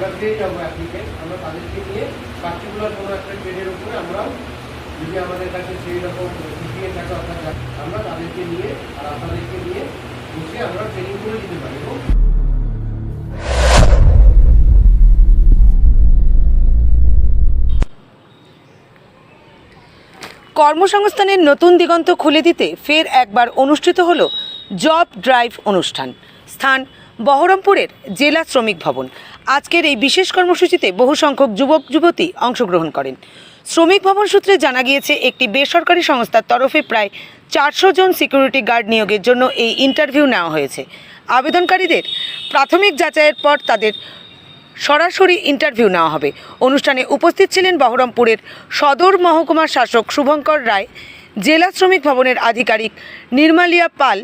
আমরা পেয়ে যাব অ্যাপ্লিকেন্ট আমরা তাদেরকে নিয়ে পার্টিকুলার কোনো একটা ট্রেডের উপরে আমরা যদি আমাদের কাছে সেই রকম সিপিএ থাকে অর্থাৎ আমরা তাদেরকে নিয়ে আর আপনাদেরকে নিয়ে বসে আমরা ট্রেনিং করে দিতে পারি। কর্মসংস্থানের নতুন দিগন্ত খুলে দিতে ফের একবার অনুষ্ঠিত হলো জব ড্রাইভ অনুষ্ঠান। স্থান বহরমপুরের জেলা শ্রমিক ভবন। আজকের এই বিশেষ কর্মসূচিতে বহু সংখ্যক যুবক, যুবতী অংশগ্রহণ করেন। শ্রমিক ভবন সূত্রে জানা গিয়েছে, একটি বেসরকারি সংস্থার তরফে প্রায় চারশো জন সিকিউরিটি গার্ড নিয়োগের জন্য এই ইন্টারভিউ নেওয়া হয়েছে। আবেদনকারীদের প্রাথমিক যাচাইয়ের পর তাদের সরাসরি ইন্টারভিউ নেওয়া হবে। অনুষ্ঠানে উপস্থিত ছিলেন বহরমপুরের সদর মহকুমার শাসক শুভঙ্কর রায়, জেলা শ্রমিক ভবনের আধিকারিক নির্মালিয়া পাল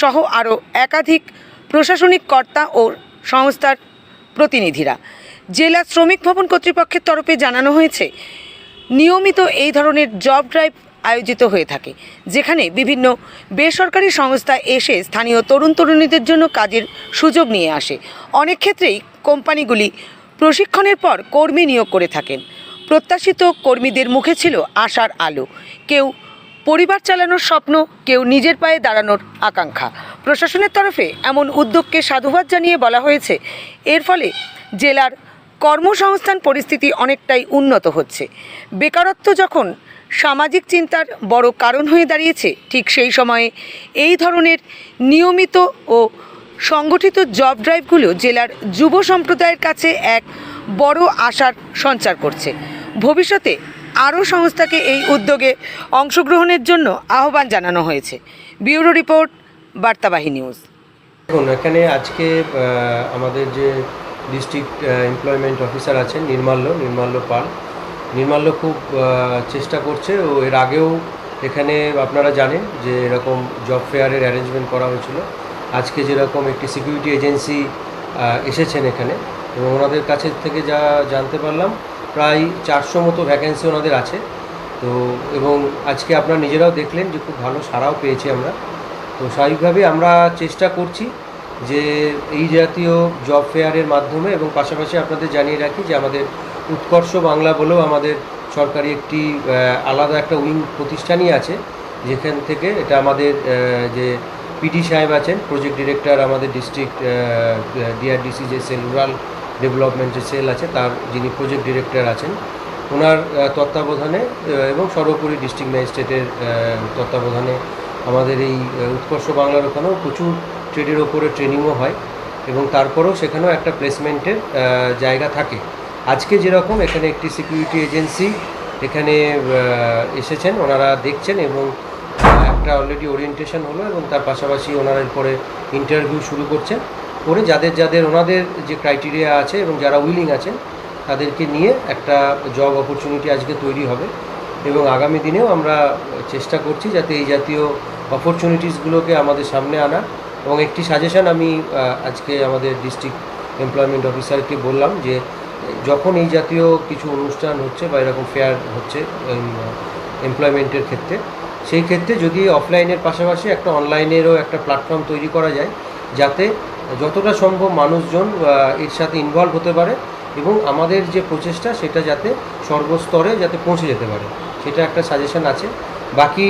সহ আরও একাধিক প্রশাসনিক কর্তা ও সংস্থার প্রতিনিধিরা। জেলা শ্রমিক ভবন কর্তৃপক্ষের তরফে জানানো হয়েছে, নিয়মিত এই ধরনের জব ড্রাইভ আয়োজিত হয়ে থাকে, যেখানে বিভিন্ন বেসরকারি সংস্থা এসে স্থানীয় তরুণ তরুণীদের জন্য কাজের সুযোগ নিয়ে আসে। অনেক ক্ষেত্রেই কোম্পানিগুলি প্রশিক্ষণের পর কর্মী নিয়োগ করে থাকেন। প্রত্যাশিত কর্মীদের মুখে ছিল আশার আলো। কেউ পরিবার চালানোর স্বপ্ন, কেউ নিজের পায়ে দাঁড়ানোর আকাঙ্ক্ষা। প্রশাসনের তরফে এমন উদ্যোগকে সাধুবাদ জানিয়ে বলা হয়েছে। এর ফলে জেলার কর্মসংস্থান পরিস্থিতি অনেকটাই উন্নত হচ্ছে। বেকারত্ব যখন সামাজিক চিন্তার বড় কারণ হয়ে দাঁড়িয়েছে, ঠিক সেই সময়ে এই ধরনের নিয়মিত ও সংগঠিত জব ড্রাইভগুলো জেলার যুব সম্প্রদায়ের কাছে এক বড় আশার সঞ্চার করছে। ভবিষ্যতে আরও সংস্থাকে এই উদ্যোগে অংশগ্রহণের জন্য আহ্বান জানানো হয়েছে। Bureau report Bartabahi news. দেখুন, এখানে আজকে আমাদের যে ডিস্ট্রিক্ট এমপ্লয়মেন্ট অফিসার আছেন, নির্মাল্য নির্মাল্য পাল। নির্মাল্য খুব চেষ্টা করছে ও এর আগেও এখানে আপনারা জানেন যে এরকম জব ফেয়ারের অ্যারেঞ্জমেন্ট করা হয়েছিল। আজকে যেরকম একটি সিকিউরিটি এজেন্সি এসেছেন এখানে এবং ওনাদের কাছে থেকে যা জানতে পারলাম, প্রায় চারশো মতো ভ্যাকেন্সি ওনাদের আছে। তো, এবং আজকে আপনারা নিজেরাও দেখলেন যে খুব ভালো সাড়াও পেয়েছি আমরা। তো স্বাভাবিকভাবে আমরা চেষ্টা করছি যে এই জাতীয় জব ফেয়ারের মাধ্যমে এবং পাশাপাশি আপনাদের জানিয়ে রাখি যে আমাদের উৎকর্ষ বাংলা বলেও আমাদের সরকারি একটি আলাদা একটা উইং প্রতিষ্ঠানই আছে, যেখান থেকে এটা আমাদের যে পিডি সাহেব আছেন প্রজেক্ট ডিরেক্টর আমাদের ডিস্ট্রিক্ট ডিআরডিসি যে সেল রুরাল ডেভেলপমেন্ট যে সেল আছে, তার যিনি প্রজেক্ট ডিরেক্টর আছেন, ওনার তত্ত্বাবধানে এবং সর্বোপরি ডিস্ট্রিক্ট ম্যাজিস্ট্রেটের তত্ত্বাবধানে আমাদের এই উৎকর্ষ বাংলার ওখানেও প্রচুর ট্রেডের ওপরে ট্রেনিংও হয় এবং তারপরেও সেখানেও একটা প্লেসমেন্টের জায়গা থাকে। আজকে যেরকম এখানে একটি সিকিউরিটি এজেন্সি এখানে এসেছেন, ওনারা দেখছেন এবং একটা অলরেডি ওরিয়েন্টেশন হলো এবং তার পাশাপাশি ওনারা এরপরে ইন্টারভিউ শুরু করছেন করে যাদের যাদের ওনাদের যে ক্রাইটেরিয়া আছে এবং যারা উইলিং আছেন তাদেরকে নিয়ে একটা জব অপরচুনিটি আজকে তৈরি হবে এবং আগামী দিনেও আমরা চেষ্টা করছি যাতে এই জাতীয় অপরচুনিটিসগুলোকে আমাদের সামনে আনা এবং একটি সাজেশন আমি আজকে আমাদের ডিস্ট্রিক্ট এমপ্লয়মেন্ট অফিসারকে বললাম যে, যখন এই জাতীয় কিছু অনুষ্ঠান হচ্ছে বা এরকম ফেয়ার হচ্ছে এমপ্লয়মেন্টের ক্ষেত্রে, সেই ক্ষেত্রে যদি অফলাইনের পাশাপাশি একটা অনলাইনেরও একটা প্ল্যাটফর্ম তৈরি করা যায়, যাতে যতটা সম্ভব মানুষজন এর সাথে ইনভলভ হতে পারে এবং আমাদের যে প্রচেষ্টা সেটা যাতে সর্বস্তরে যাতে পৌঁছে যেতে পারে। সেটা একটা সাজেশন আছে। বাকি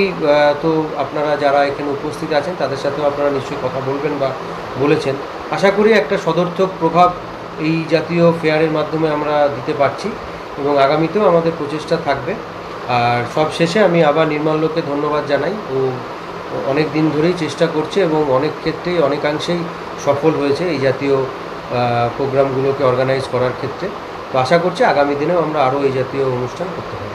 তো আপনারা যারা এখানে উপস্থিত আছেন, তাদের সাথেও আপনারা নিশ্চয়ই কথা বলবেন বা বলেছেন। আশা করি একটা সদর্থক প্রভাব এই জাতীয় ফেয়ারের মাধ্যমে আমরা দিতে পারছি এবং আগামীতেও আমাদের প্রচেষ্টা থাকবে। আর সব শেষে আমি আবার নির্মাল্যকে ধন্যবাদ জানাই। ও অনেক দিন ধরেই চেষ্টা করছে এবং অনেক ক্ষেত্রেই, অনেকাংশেই সফল হয়েছে এই জাতীয় প্রোগ্রামগুলোকে অর্গানাইজ করার ক্ষেত্রে। তো আশা করছি আগামী দিনেও আমরা আরও এই জাতীয় অনুষ্ঠান করতে পারব।